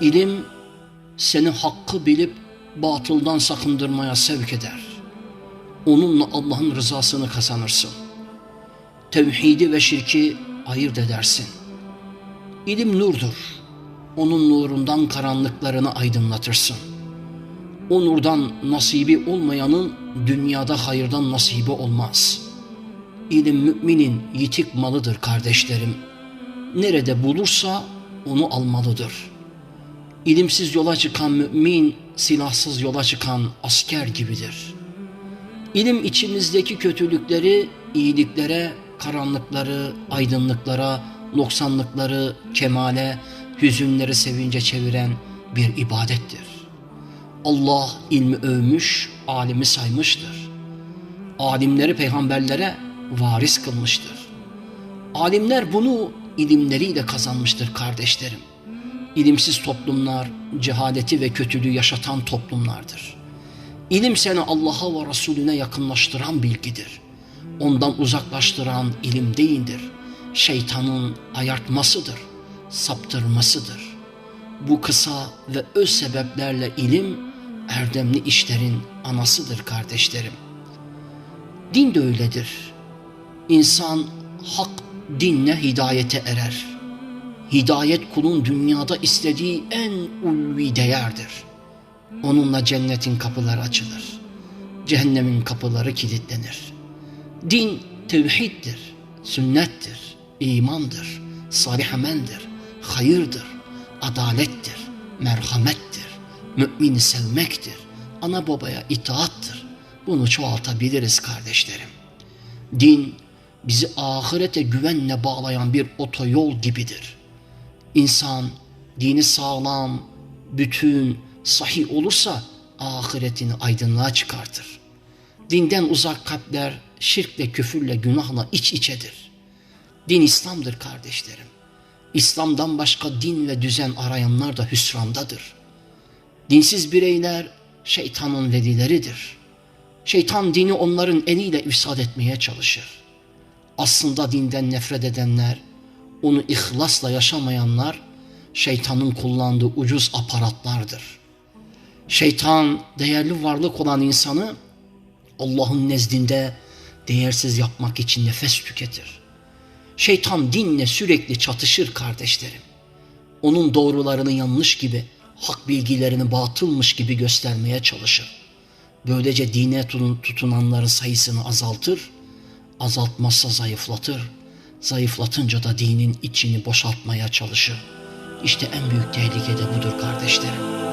İlim seni hakkı bilip batıldan sakındırmaya sevk eder. Onunla Allah'ın rızasını kazanırsın. Tevhidi ve şirki ayırt edersin. İlim nurdur. Onun nurundan karanlıklarını aydınlatırsın. O nurdan nasibi olmayanın dünyada hayırdan nasibi olmaz. İlim müminin yitik malıdır kardeşlerim. Nerede bulursa onu almalıdır. İlimsiz yola çıkan mümin, silahsız yola çıkan asker gibidir. İlim içimizdeki kötülükleri iyiliklere, karanlıkları aydınlıklara, noksanlıkları kemale, hüzünleri sevince çeviren bir ibadettir. Allah ilmi övmüş, alimi saymıştır. Alimleri peygamberlere varis kılmıştır. Alimler bunu ilimleriyle kazanmıştır kardeşlerim. İlimsiz toplumlar cehaleti ve kötülüğü yaşatan toplumlardır. İlim seni Allah'a ve Resulüne yakınlaştıran bilgidir. Ondan uzaklaştıran ilim değildir. Şeytanın ayartmasıdır, saptırmasıdır. Bu kısa ve öz sebeplerle ilim erdemli işlerin anasıdır kardeşlerim. Din de öyledir. İnsan hak dinle hidayete erer. Hidayet kulun dünyada istediği en ulvi değerdir. Onunla cennetin kapıları açılır. Cehennemin kapıları kilitlenir. Din tevhiddir, sünnettir, imandır, salih ameldir, hayırdır, adalettir, merhamettir, mümini sevmektir, ana babaya itaattır. Bunu çoğaltabiliriz kardeşlerim. Din bizi ahirete güvenle bağlayan bir otoyol gibidir. İnsan dini sağlam, bütün, sahih olursa ahiretini aydınlığa çıkartır. Dinden uzak kalpler şirkle, küfürle, günahla iç içedir. Din İslam'dır kardeşlerim. İslam'dan başka din ve düzen arayanlar da hüsrandadır. Dinsiz bireyler şeytanın velileridir. Şeytan dini onların eliyle ifsad etmeye çalışır. Aslında dinden nefret edenler, onu ihlasla yaşamayanlar şeytanın kullandığı ucuz aparatlardır. Şeytan değerli varlık olan insanı Allah'ın nezdinde değersiz yapmak için nefes tüketir. Şeytan dinle sürekli çatışır kardeşlerim. Onun doğrularını yanlış gibi, hak bilgilerini batılmış gibi göstermeye çalışır. Böylece dine tutunanların sayısını azaltır, azaltmazsa zayıflatır. Zayıflatınca da dinin içini boşaltmaya çalışır. İşte en büyük tehlike de budur kardeşlerim.